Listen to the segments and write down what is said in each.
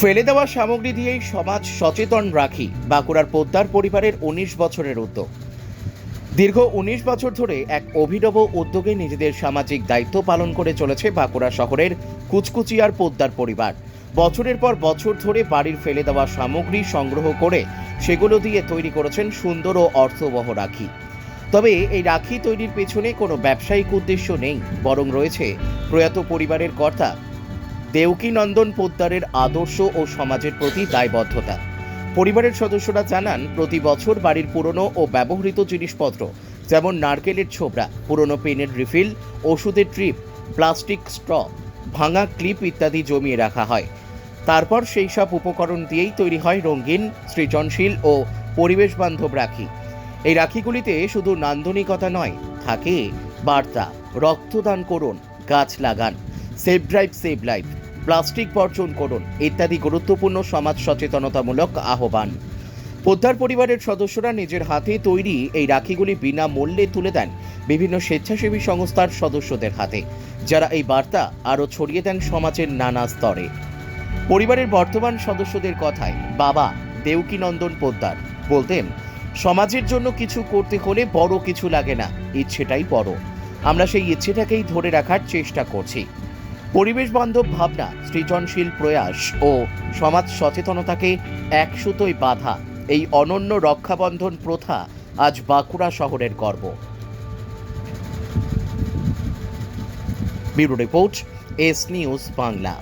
ফেলে দেওয়া সামগ্রী দিয়েই সমাজ সচেতন রাখি বাঁকুড়ার পোদ্দার পরিবারের উনিশ বছরের উদ্যোগ। দীর্ঘ উনিশ বছর ধরে এক অভিনব উদ্যোগে নিজেদের সামাজিক দায়িত্ব পালন করে চলেছে বাঁকুড়া শহরের কুচকুচিয়ার পোদ্দার পরিবার। বছরের পর বছর ধরে বাড়ির ফেলে দেওয়া সামগ্রী সংগ্রহ করে সেগুলো দিয়ে তৈরি করেছেন সুন্দর ও অর্থবহ রাখি। তবে এই রাখি তৈরির পেছনে কোনো ব্যবসায়িক উদ্দেশ্য নেই, বরং রয়েছে প্রয়াত পরিবারের কর্তা দেউকীনন্দন পোদ্দারের আদর্শ ও সমাজের প্রতি দায়বদ্ধতা। পরিবারের সদস্যরা জানান, প্রতি বছর বাড়ির পুরনো ও ব্যবহৃত জিনিসপত্র, যেমন নারকেলের ছোবড়া পুরনো পেনের রিফিল, ওষুধের ট্রিপ, প্লাস্টিক স্ট্র, ভাঙা ক্লিপ ইত্যাদি জমিয়ে রাখা হয়। তারপর সেই সব উপকরণ দিয়েই তৈরি হয় রঙিন, সৃজনশীল ও পরিবেশ বান্ধব রাখি। এই রাখিগুলিতে শুধু নান্দনিকতা নয়, থাকে বার্তা, রক্তদান করুন, গাছ লাগান, save drive, save life. Plastic বর্জন করুন, ইত্যাদি গুরুত্বপূর্ণ সমাজ সচেতনতামূলক আহ্বান। পোদ্দার পরিবারের সদস্যরা নিজের হাতে তৈরি এই রাখিগুলি বিনামূল্যে তুলে দেন বিভিন্ন স্বেচ্ছাসেবী সংস্থার সদস্যদের হাতে, যারা এই বার্তা আরও ছড়িয়ে দেন সমাজের নানা স্তরে। পরিবারের বর্তমান সদস্যদের কথায়, বাবা দেউকীনন্দন পোদ্দার বলতেন, সমাজের জন্য কিছু করতে হলে বড় কিছু লাগে না, ইচ্ছেটাই বড়। আমরা সেই ইচ্ছেটাকেই ধরে রাখার চেষ্টা করছি। পরিবেশ বান্ধব ভাবনা, সৃজনশীল প্রয়াস ও সমাজ সচেতনতাকে এক সুতোয় বাধা এই অনন্য রক্ষাবন্ধন প্রথা আজ বাঁকুড়া শহরের গর্ব। Bureau report, S news Bangla.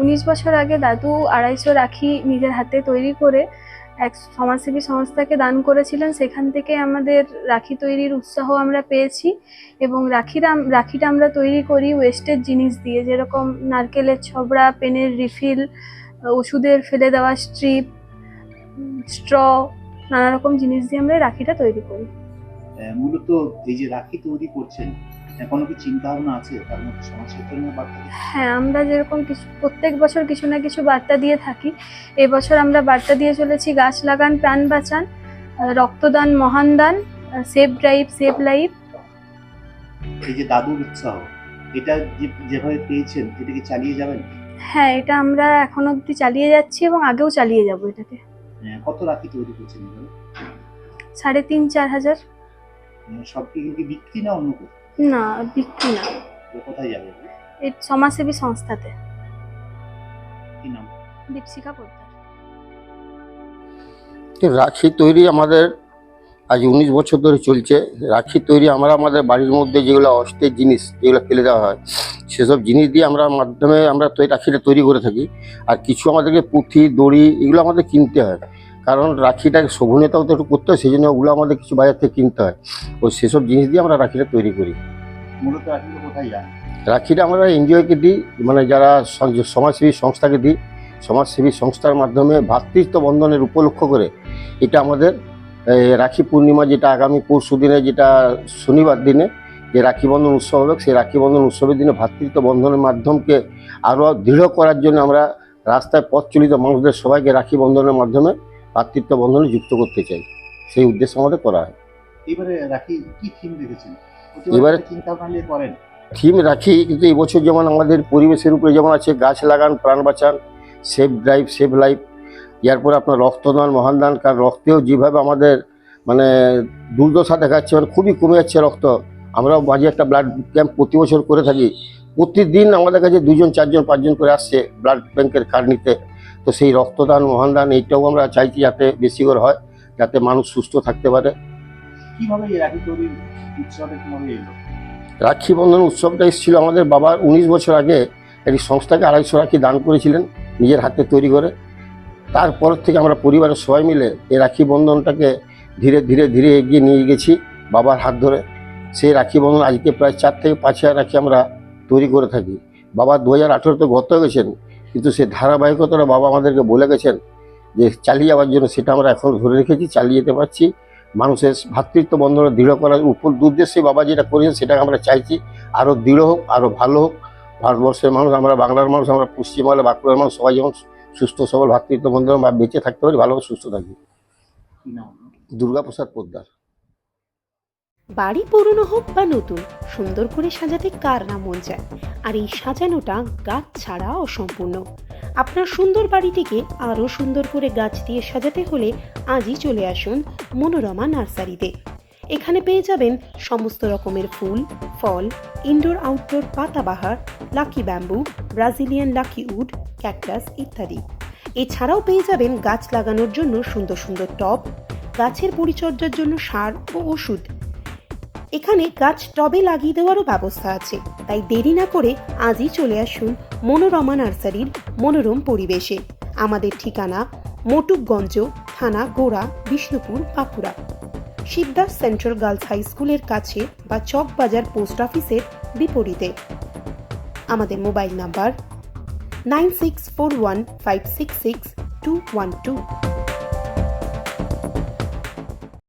উনিশ বছর আগে দাদু আড়াইশো রাখি নিজের হাতে তৈরি করে এক সমাজসেবী সংস্থাকে দান করেছিলেন, সেখান থেকে আমাদের রাখি তৈরির উৎসাহ আমরা পেয়েছি এবং রাখিরা, রাখিটা আমরা তৈরি করি ওয়েস্টের জিনিস দিয়ে, যেরকম নারকেলের ছবড়া, পেনের রিফিল ওষুধের ফেলে দেওয়া স্ট্রিপ স্ট্র নানা রকম জিনিস দিয়ে আমরা রাখিটা তৈরি করি। মূলত এই যে রাখি তৈরি করছেন আহ, কোনো কি চিন্তা ভাবনা আছে তার মধ্যে সমাজ সচেতনের বার্তা হ্যাঁ আমরা যেরকম কিছু প্রত্যেক বছর কিছু না কিছু বার্তা দিয়ে থাকি। এবছর আমরা বার্তা দিয়ে চলেছি গাছ লাগান প্রাণ বাঁচান রক্তদান মহান দান সেভ ড্রাইভ সেভ লাইফ। এই যে দাদুর উৎসাহ এটা যেভাবে পেয়েছেন এটা কি চালিয়ে যাবেন? হ্যাঁ এটা আমরা এখন অবধি চালিয়ে যাচ্ছি এবং আগেও চালিয়ে যাব এটাকে। কত রাখি তৈরি করছেন সাড়ে তিন চার হাজার। আহ, সব কি বিক্রি না অন্য কোথাও? না বিক্রি না। কোথায় যাবে? এই সমাজসেবী সংস্থাতে। কি নাম? দীপশিখা পোদ্দার। রাখি তৈরি আমাদের আজ উনিশ বছর ধরে চলছে। রাখি তৈরি আমরা আমাদের বাড়ির মধ্যে যেগুলো অস্টের জিনিস যেগুলো ফেলে দেওয়া হয় সেসব জিনিস দিয়ে আমরা মাধ্যমে আমরা রাখিটা তৈরি করে থাকি। আর কিছু আমাদেরকে পুঁথি দড়ি এগুলো আমাদের কিনতে হয়। কারণ রাখিটাকে শোভনীয়তাও তো একটু করতে হয় সেই জন্য ওগুলো আমাদের কিছু বাজার থেকে কিনতে হয়। ও সেসব জিনিস দিয়ে আমরা রাখিটা তৈরি করি। মূলত রাখিগুলো কোথায় যায়? রাখিটা আমরা এনজিওকে দিই মানে যারা সমাজসেবী সংস্থাকে দিই সমাজসেবী সংস্থার মাধ্যমে ভ্রাতৃত্ব বন্ধনের উপলক্ষ করে এটা আমাদের রাখি পূর্ণিমা যেটা আগামী পরশু দিনে যেটা শনিবার দিনে যে রাখি বন্ধন উৎসব হবে সেই রাখি বন্ধন উৎসবের দিনে ভ্রাতৃত্ব বন্ধনের মাধ্যমকে আরও দৃঢ় করার জন্য আমরা রাস্তায় পথ চলিত মানুষদের সবাইকে রাখি বন্ধনের মাধ্যমে ভ্রাতৃত্ব বন্ধনে যুক্ত করতে চাই। সেই উদ্দেশ্য আমাদের করা হয়। এবারে রাখি কি থিম রেখেছেন? এবারে- চিন্তা নিয়ে করেন। থিম রাখি কিন্তু এবছর যেমন আমাদের পরিবেশের উপরে যেমন আছে গাছ লাগান প্রাণ বাঁচান সেফ ড্রাইভ সেভ লাইফ এরপর আপনার রক্তদান মহানদান কারণ রক্তেও যেভাবে আমাদের মানে দুর্দশা দেখাচ্ছে মানে খুবই কমে যাচ্ছে রক্ত। আমরাও মাঝে একটা ব্লাড ক্যাম্প প্রতি বছর করে থাকি। প্রতিদিন আমাদের কাছে দুজন চারজন পাঁচজন করে আসছে ব্লাড ব্যাংকের কার্ড নিতে তো সেই রক্তদান মহান দান এইটাও আমরা চাইছি যাতে বেশি করে হয় যাতে মানুষ সুস্থ থাকতে পারে। রাখি বন্ধন উৎসবটা এসেছিল আমাদের বাবার উনিশ বছর আগে একটি সংস্থাকে আড়াইশো রাখি দান করেছিলেন নিজের হাতে তৈরি করে। তারপর থেকে আমরা পরিবারের সবাই মিলে এই রাখি বন্ধনটাকে ধীরে ধীরে ধীরে এগিয়ে নিয়ে গেছি বাবার হাত ধরে। সেই রাখি বন্ধন আজকে প্রায় চার থেকে পাঁচ হাজার রাখি আমরা তৈরি করে থাকি। বাবা দু হাজার আঠেরোতে গত গেছেন কিন্তু সে ধারাবাহিকতাটা বাবা আমাদেরকে বলে গেছেন যে চালিয়ে যাওয়ার জন্য সেটা আমরা এখন ধরে রেখেছি চালিয়ে যেতে পারছি। মানুষের ভ্রাতৃত্ব বন্ধন দৃঢ় করার উপর উদ্দেশ্যে বাবা যেটা করেছেন সেটাকে আমরা চাইছি আরও দৃঢ় হোক আরও ভালো হোক। ভারতবর্ষের মানুষ আমরা বাংলার মানুষ আমরা পশ্চিমবাংলা বাঁকুড়ার মানুষ সবাই যেমন সুস্থ সবল ভ্রাতৃত্ব বন্ধন বা বেঁচে থাকতে পারি ভালোভাবে সুস্থ থাকি। দুর্গাপ্রসাদ পোদ্দার। বাড়ি পুরনো হোক বা নতুন, সুন্দর করে সাজাতে কার না মন চায়? আর এই সাজানোটা গাছ ছাড়া অসম্পূর্ণ আপনার সুন্দর বাড়িটিকে আরও সুন্দর করে গাছ দিয়ে সাজাতে হলে আজই চলে আসুন মনোরমা নার্সারিতে। এখানে পেয়ে যাবেন সমস্ত রকমের ফুল, ফল indoor outdoor পাতাবাহার lucky bamboo Brazilian lucky wood cactus ইত্যাদি। এছাড়াও পেয়ে যাবেন গাছ লাগানোর জন্য সুন্দর সুন্দর টব, গাছের পরিচর্যার জন্য সার ও ওষুধ। এখানে গাছ টবে লাগিয়ে দেওয়ারও ব্যবস্থা আছে। তাই দেরি না করে আজই চলে আসুন মনোরমা নার্সারির মনোরম পরিবেশে। আমাদের ঠিকানা মটুকগঞ্জ, থানা গোড়া, Bishnupur, Bankura. Shibdas central girls high স্কুলের কাছে বা চক বাজার পোস্ট অফিসের বিপরীতে। আমাদের mobile number nine six four one five six six two one two.